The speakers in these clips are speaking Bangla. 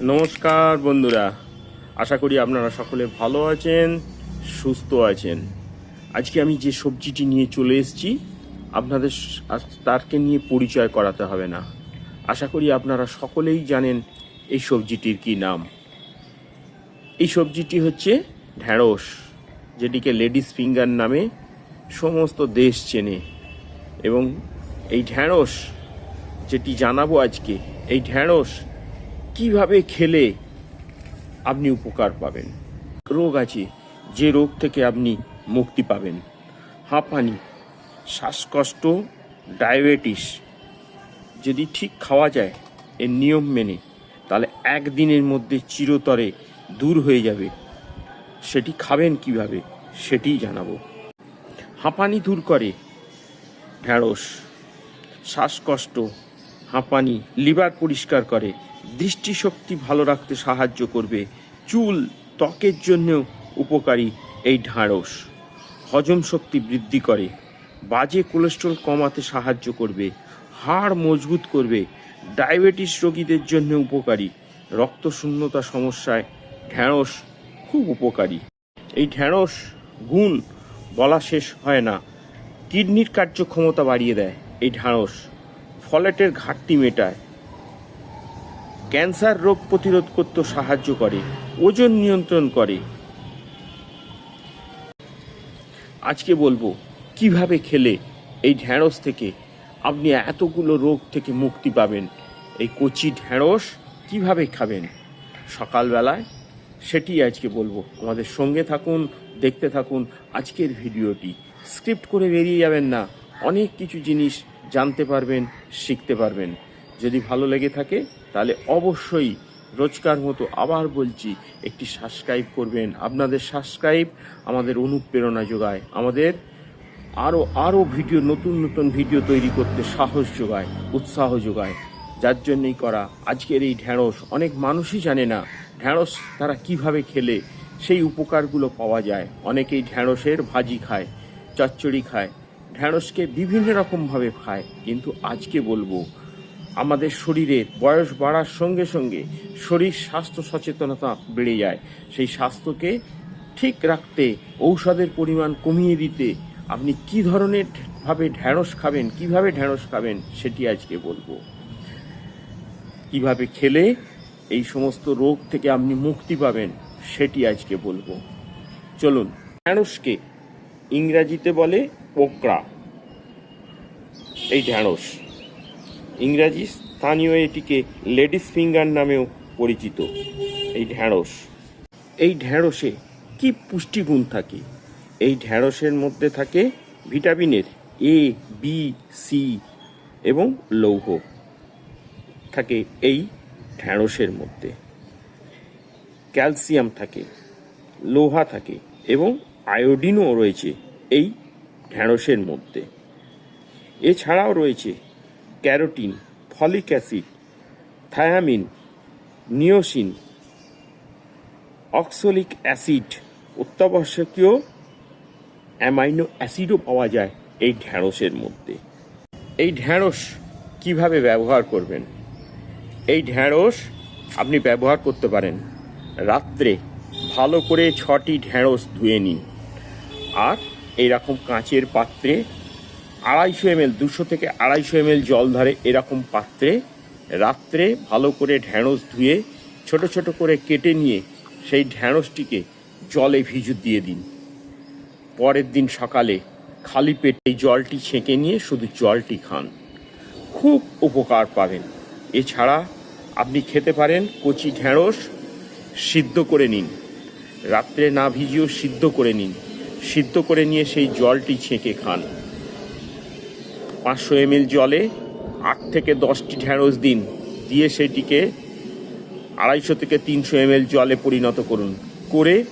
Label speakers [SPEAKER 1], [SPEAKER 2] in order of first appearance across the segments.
[SPEAKER 1] নমস্কার, বন্ধুরা। আশা করি আপনারা সকলে ভালো আছেন, সুস্থ আছেন। আজকে আমি যে সবজিটি নিয়ে চলে এসেছি, আপনাদের তারকে নিয়ে পরিচয় করাতে হবে না। আশা করি আপনারা সকলেই জানেন এই সবজিটির কি নাম। এই সবজিটি হচ্ছে ঢ্যাঁড়স, যেটিকে লেডিস ফিঙ্গার নামে সমস্ত দেশ চেনে। এবং এই ঢ্যাঁড়স, যেটি জানাব আজকে, এই ঢ্যাঁড়স কীভাবে খেলে আপনি উপকার পাবেন? রোগ আছে, যে রোগ থেকে আপনি মুক্তি পাবেন। হাঁপানি, শ্বাসকষ্ট, ডায়াবেটিস যদি ঠিক খাওয়া যায়, এর নিয়ম মেনে, তাহলে একদিনের মধ্যে চিরতরে দূর হয়ে যাবে। সেটি খাবেন কীভাবে, সেটিই জানাব। হাঁপানি দূর করে, ঢ্যাঁড়স, শ্বাসকষ্ট, হাঁপানি, লিভার পরিষ্কার করে দৃষ্টিশক্তি ভালো রাখতে সাহায্য করবে। চুল ত্বকের জন্যও উপকারী এই ঢ্যাঁড়স। হজম শক্তি বৃদ্ধি করে। বাজে কোলেস্ট্রল কমাতে সাহায্য করবে। হাড় মজবুত করবে। ডায়াবেটিস রোগীদের জন্য উপকারী। রক্তশূন্যতা সমস্যায় ঢ্যাঁড়স খুব উপকারী। এই ঢ্যাঁড়স গুণ বলা শেষ হয় না। কিডনির কার্যক্ষমতা বাড়িয়ে দেয় এই ঢ্যাঁড়স। ফলেটের ঘাটতি মেটায়। ক্যান্সার রোগ প্রতিরোধ করতে সাহায্য করে, ওজন নিয়ন্ত্রণ করে। আজকে বলব, কীভাবে খেলে এই ঢ্যাঁড়স থেকে আপনি এতগুলো রোগ থেকে মুক্তি পাবেন? এই কচি ঢ্যাঁড়স কীভাবে খাবেন? সকালবেলায় সেটি আজকে বলব। আমাদের সঙ্গে থাকুন, দেখতে থাকুন আজকের ভিডিওটি। স্ক্রিপ্ট করে বেরিয়ে যাবেন না, অনেক কিছু জিনিস জানতে পারবেন, শিখতে পারবেন। যদি ভালো লেগে থাকে, তাহলে অবশ্যই রোজকার মতো আবার বলছি, একটি সাবস্ক্রাইব করবেন। আপনাদের সাবস্ক্রাইব আমাদের অনুপ্রেরণা যোগায়, আমাদের আরও আরও ভিডিও, নতুন নতুন ভিডিও তৈরি করতে সাহস যোগায়, উৎসাহ যোগায়। যার জন্যই করা আজকের এই ঢ্যাঁড়স। অনেক মানুষই জানে না ঢ্যাঁড়স তারা কীভাবে খেলে, সেই উপকারগুলো পাওয়া যায়। অনেকেই ঢ্যাঁড়সের ভাজি খায়, চচ্চড়ি খায়, ঢ্যাঁড়সকে বিভিন্ন রকমভাবে খায়। কিন্তু আজকে বলব আমাদের শরীরের বয়স বাড়ার সঙ্গে সঙ্গে শরীর স্বাস্থ্য সচেতনতা বেড়ে যায়। সেই স্বাস্থ্যকে ঠিক রাখতে, ঔষধের পরিমাণ কমিয়ে দিতে আপনি কি ধরনের ভাবে ঢ্যাঁড়স খাবেন, কীভাবে ঢ্যাঁড়স খাবেন সেটি আজকে বলব। কীভাবে খেলে এই সমস্ত রোগ থেকে আপনি মুক্তি পাবেন সেটি আজকে বলব। চলুন, ঢ্যাঁড়সকে ইংরাজিতে বলে পোকরা। এই ঢ্যাঁড়স। ইংরাজি স্থানীয় এটিকে লেডিস ফিঙ্গার নামেও পরিচিত। এই ঢ্যাঁড়স। এই ঢ্যাঁড়সে কি পুষ্টিগুণ থাকে? এই ঢ্যাঁড়সের মধ্যে থাকে ভিটামিনের এ বি সি এবং লৌহ। থাকে এই ঢ্যাঁড়সের মধ্যে। ক্যালসিয়াম থাকে, লোহা থাকে এবং আয়োডিনও রয়েছে এই ঢ্যাঁড়সের মধ্যে। এছাড়াও রয়েছে carotene, folic acid, thiamine, niacin, oxalic acid অত্যাবশ্যকীয় অ্যামাইনো অ্যাসিডও পাওয়া যায় এই ঢ্যাঁড়সের মধ্যে। এই ঢ্যাঁড়স কীভাবে ব্যবহার করবেন? এই ঢ্যাঁড়স আপনি ব্যবহার করতে পারেন। রাত্রে ভালো করে ছটি ঢ্যাঁড়স ধুয়ে নিন। আর এইরকম কাঁচের পাত্রে আড়াইশো এমএল, দুশো থেকে আড়াইশো এমএল জল ধরে এরকম পাত্রে রাত্রে ভালো করে ঢ্যাঁড়স ধুয়ে, ছোট ছোট করে কেটে নিয়ে সেই ঢ্যাঁড়সটিকে জলে ভিজু দিয়ে দিন। পরের দিন সকালে খালি পেটে জলটি ছেঁকে নিয়ে শুধু জলটি খান। খুব উপকার পাবেন। এছাড়া আপনি খেতে পারেন কচি ঢ্যাঁড়স সিদ্ধ করে নিন। রাত্রে না ভিজিয়েও সিদ্ধ করে নিন। সিদ্ধ করে নিয়ে সেই জলটি ছেঁকে খান। পাঁচশো এমএল জলে আট থেকে দশটি ঢ্যাঁড়স দিন। দিয়ে সেটিকে আড়াইশো থেকে তিনশো এমএল জলে পরিণত করুন। করে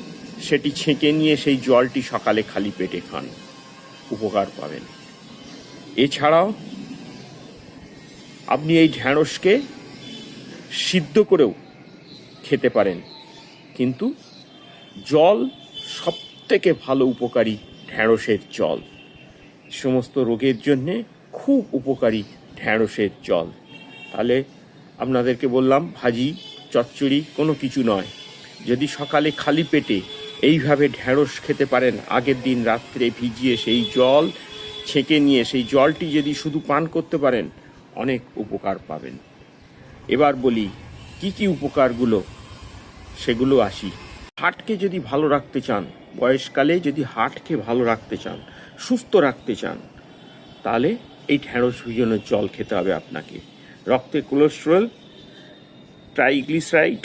[SPEAKER 1] সেটি ছেঁকে নিয়ে সেই জলটি সকালে খালি পেটে খান। উপকার পাবেন। এছাড়াও আপনি এই ঢ্যাঁড়সকে সিদ্ধ করেও খেতে পারেন। কিন্তু জল সব থেকে ভালো উপকারী ঢ্যাঁড়সের জল। সমস্ত রোগের জন্যে খুব উপকারী ঢ্যাঁড়সের জল। তাহলে আপনাদেরকে বললাম, ভাজি, চচ্চড়ি কোনো কিছু নয়। যদি সকালে খালি পেটে এইভাবে ঢ্যাঁড়স খেতে পারেন, আগের দিন রাত্রে ভিজিয়ে সেই জল ছেঁকে নিয়ে সেই জলটি যদি শুধু পান করতে পারেন, অনেক উপকার পাবেন। এবার বলি, কি কি উপকারগুলো? সেগুলো আসি। হার্টকে যদি ভালো রাখতে চান, বয়সকালে যদি হার্টকে ভালো রাখতে চান, সুস্থ রাখতে চান, তাহলে এই ঢ্যাঁড়স ভিজানোর জল খেতে হবে আপনাকে। রক্তে কোলেস্ট্রল ট্রাইগ্লিসারাইড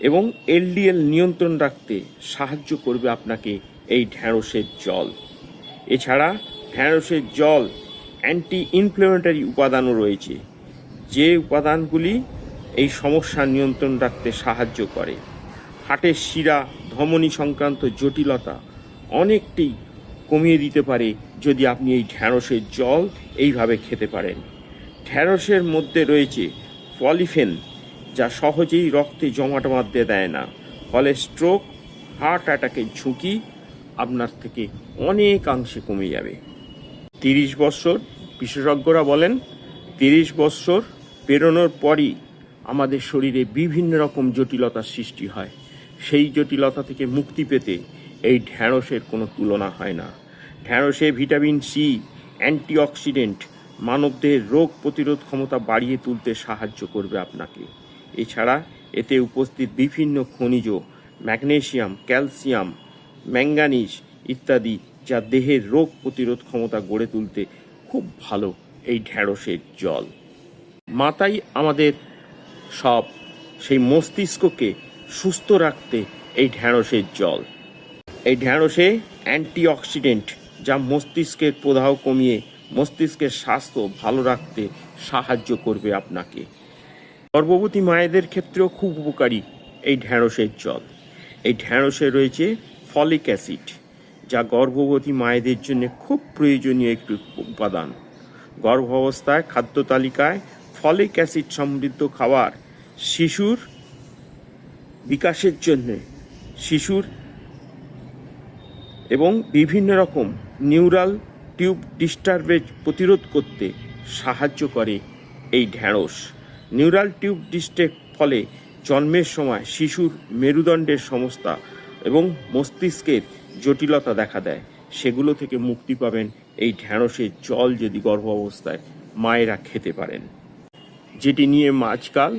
[SPEAKER 1] এবং এলডিএল নিয়ন্ত্রণ রাখতে সাহায্য করবে আপনাকে এই ঢ্যাঁড়সের জল। এছাড়া ঢ্যাঁড়সের জল অ্যান্টি ইনফ্লেমেটরি উপাদানও রয়েছে। যে উপাদানগুলি এই সমস্যা নিয়ন্ত্রণ রাখতে সাহায্য করে। হাটের শিরা, ধমনী সংক্রান্ত জটিলতা অনেকটাই কমিয়ে দিতে পারে যদি আপনি এই ঢ্যাঁড়সের জল এইভাবে খেতে পারেন। ঢ্যাঁড়সের মধ্যে রয়েছে পলিফেন, যা সহজেই রক্তে জমাট বাঁধতে দেয় না। ফলে স্ট্রোক হার্ট অ্যাটাকের ঝুঁকি আপনার থেকে অনেকাংশে কমে যাবে। তিরিশ বছর, বিশেষজ্ঞরা বলেন, তিরিশ বছর পেরোনোর পরই আমাদের শরীরে বিভিন্ন রকম জটিলতার সৃষ্টি হয়। সেই জটিলতা থেকে মুক্তি পেতে এই ঢ্যাঁড়সের কোনো তুলনা হয় না। ঢ্যাঁড়সে ভিটামিন সি অ্যান্টিঅক্সিডেন্ট মানবদেহের রোগ প্রতিরোধ ক্ষমতা বাড়িয়ে তুলতে সাহায্য করবে আপনাকে। এছাড়া এতে উপস্থিত বিভিন্ন খনিজ, ম্যাগনেশিয়াম, ক্যালসিয়াম, ম্যাঙ্গানিজ ইত্যাদি যা দেহের রোগ প্রতিরোধ ক্ষমতা গড়ে তুলতে খুব ভালো এই ঢ্যাঁড়সের জল। মাথাই আমাদের সব সেই মস্তিষ্ককে সুস্থ রাখতে এই ঢ্যাঁড়সের জল। এই ঢ্যাঁড়সে অ্যান্টিঅক্সিডেন্ট যা মস্তিষ্কের প্রদাহ কমিয়ে মস্তিষ্কের স্বাস্থ্য ভালো রাখতে সাহায্য করবে আপনাকে। গর্ভবতী মায়েদের ক্ষেত্রেও খুব উপকারী এই ঢ্যাঁড়সের জল। এই ঢ্যাঁড়সে রয়েছে ফলিক অ্যাসিড, যা গর্ভবতী মায়েদের জন্য খুব প্রয়োজনীয় একটি উপাদান। গর্ভাবস্থায় খাদ্য তালিকায় ফলিক অ্যাসিড সমৃদ্ধ খাবার শিশুর বিকাশের জন্য শিশুর এবং বিভিন্ন রকম নিউরাল টিউব ডিস্টারবেজ প্রতিরোধ করতে সাহায্য করে এই ঢ্যাঁড়স। নিউরাল টিউব ডিস্টের ফলে জন্মের সময় শিশুর মেরুদণ্ডের সমস্যা এবং মস্তিষ্কের জটিলতা দেখা দেয়। সেগুলো থেকে মুক্তি পাবেন এই ঢ্যাঁড়সের জল যদি গর্ভ অবস্থায় মায়েরা খেতে পারেন। যেটি নিয়ে আজকাল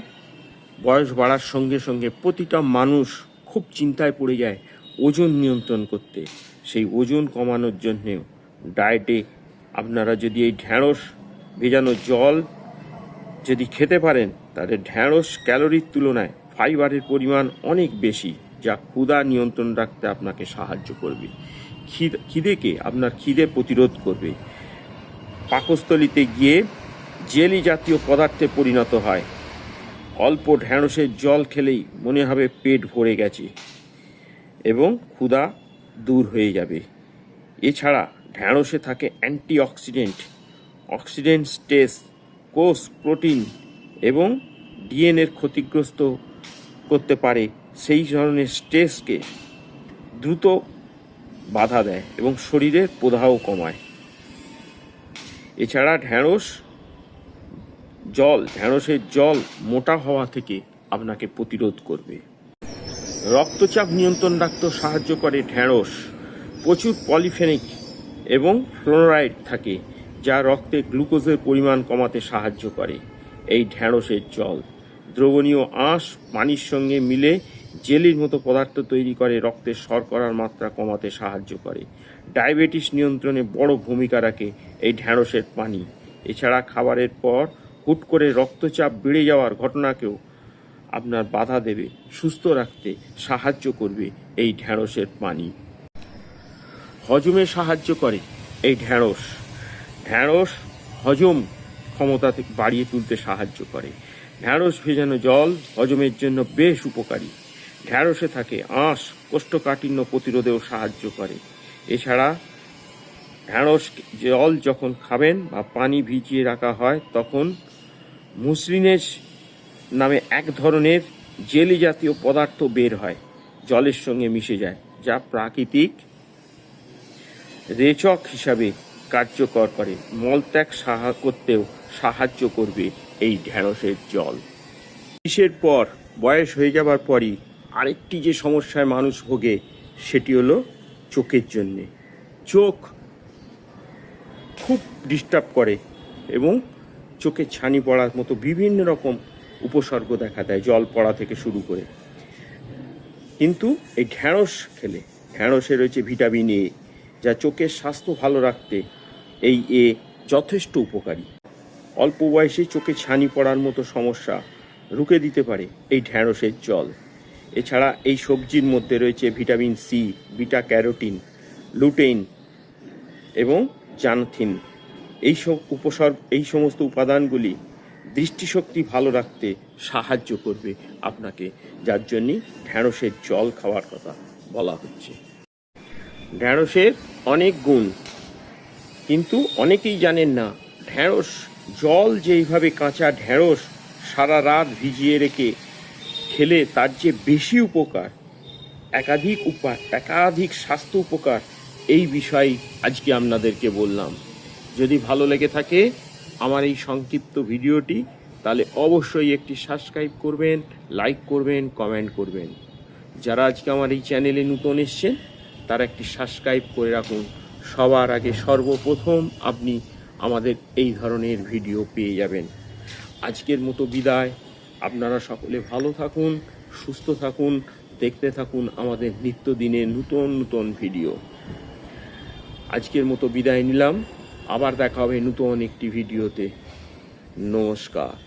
[SPEAKER 1] বয়স বাড়ার সঙ্গে সঙ্গে প্রতিটা মানুষ খুব চিন্তায় পড়ে যায় ওজন নিয়ন্ত্রণ করতে। সেই ওজন কমানোর জন্যেও ডায়েটে আপনারা যদি এই ঢ্যাঁড়স ভেজানো জল যদি খেতে পারেন, তাহলে ঢ্যাঁড়স ক্যালোরির তুলনায় ফাইবারের পরিমাণ অনেক বেশি, যা ক্ষুধা নিয়ন্ত্রণ রাখতে আপনাকে সাহায্য করবে। খিদ- খিদেকে আপনার খিদে প্রতিরোধ করবে। পাকস্থলিতে গিয়ে জেলি জাতীয় পদার্থে পরিণত হয়। অল্প ঢ্যাঁড়সের জল খেলেই মনে হবে পেট ভরে গেছে এবং ক্ষুধা দূর হয়ে যাবে। এছাড়া ঢ্যাঁড়সে থাকে অ্যান্টিঅক্সিডেন্ট অক্সিডেন্ট স্টেস কোষ, প্রোটিন এবং ডিএনএর ক্ষতিগ্রস্ত করতে পারে। সেই ধরনের স্ট্রেসকে দ্রুত বাধা দেয় এবং শরীরের প্রদাহ কমায়। এছাড়া ঢ্যাঁড়স, জল, ঢ্যাঁড়সের জল মোটা হওয়া থেকে আপনাকে প্রতিরোধ করবে। রক্তচাপ নিয়ন্ত্রণ রাখতে সাহায্য করে ঢ্যাঁড়স। প্রচুর পলিফেনিক এবং ফ্লোরাইড থাকে, যা রক্তে গ্লুকোজের পরিমাণ কমাতে সাহায্য করে। এই ঢ্যাঁড়সের জল দ্রবণীয় আঁশ পানির সঙ্গে মিলে জেলির মতো পদার্থ তৈরি করে রক্তের শর্করার মাত্রা কমাতে সাহায্য করে। ডায়াবেটিস নিয়ন্ত্রণে বড় ভূমিকা রাখে এই ঢ্যাঁড়সের পানি। এছাড়া খাবারের পর হুট করে রক্তচাপ বেড়ে যাওয়ার ঘটনাকেও আপনার বাধা দেবে, সুস্থ রাখতে সাহায্য করবে এই ঢ্যাঁড়সের পানি। হজমে সাহায্য করে এই ঢ্যাঁড়স ঢ্যাঁড়স হজম ক্ষমতা বাড়িয়ে তুলতে সাহায্য করে। ঢ্যাঁড়স ভেজানো জল হজমের জন্য বেশ উপকারী। ঢ্যাঁড়সে থাকে আঁশ, কোষ্ঠকাঠিন্য প্রতিরোধেও সাহায্য করে। এছাড়া ঢ্যাঁড়স জল যখন খাবেন বা পানি ভিজিয়ে রাখা হয়, তখন মুসলিনের নামে এক ধরনের জেলি জাতীয় পদার্থ বের হয়, জলের সঙ্গে মিশে যায়, যা প্রাকৃতিক রেচক হিসাবে কার্যকর করে। মলত্যাগ সাহা করতেও সাহায্য করবে এই ঢ্যাঁড়সের জল। বিষের পর, বয়স হয়ে যাবার পরই আরেকটি যে সমস্যায় মানুষ ভোগে, সেটি হলো চোখের জন্যে। চোখ খুব ডিস্টার্ব করে এবং চোখে ছানি পড়ার মতো বিভিন্ন রকম উপসর্গ দেখা দেয়, জল পড়া থেকে শুরু করে। কিন্তু এই ঢ্যাঁড়স খেলে, ঢ্যাঁড়সে রয়েছে ভিটামিন এ, যা চোখের স্বাস্থ্য ভালো রাখতে এই এ যথেষ্ট উপকারী। অল্প বয়সে চোখে ছানি পড়ার মতো সমস্যা রুখে দিতে পারে এই ঢ্যাঁড়সের জল। এছাড়া এই সবজির মধ্যে রয়েছে vitamin C, beta carotene, lutein এবং জানথিন। এই সব উপসর্গ, এই সমস্ত উপাদানগুলি দৃষ্টিশক্তি ভালো রাখতে সাহায্য করবে আপনাকে, যার জন্যে ঢ্যাঁড়সের জল খাওয়ার কথা বলা হচ্ছে। ঢ্যাঁড়সের অনেক গুণ, কিন্তু অনেকেই জানেন না, ঢ্যাঁড়স, জল যেইভাবে কাঁচা ঢ্যাঁড়স সারা রাত ভিজিয়ে রেখে খেলে তার যে বেশি উপকার, একাধিক উপা একাধিক স্বাস্থ্য উপকার, এই বিষয় আজকে আপনাদেরকে বললাম। যদি ভালো লেগে থাকে আমার এই সংক্ষিপ্ত ভিডিওটি, তাহলে অবশ্যই একটি সাবস্ক্রাইব করবেন লাইক করবেন কমেন্ট করবেন। যারা আজকে আমার এই চ্যানেলে নতুন এসছেন, তারা একটি সাবস্ক্রাইব করে রাখুন। সবার আগে সর্বপ্রথম আপনি আমাদের এই ধরনের ভিডিও পেয়ে যাবেন। আজকের মতো বিদায়। আপনারা সকলে ভালো থাকুন, সুস্থ থাকুন, দেখতে থাকুন আমাদের নিত্যদিনের নতুন নতুন ভিডিও। আজকের মতো বিদায় নিলাম। আবার দেখা হবে নতুন একটি ভিডিওতে। নমস্কার।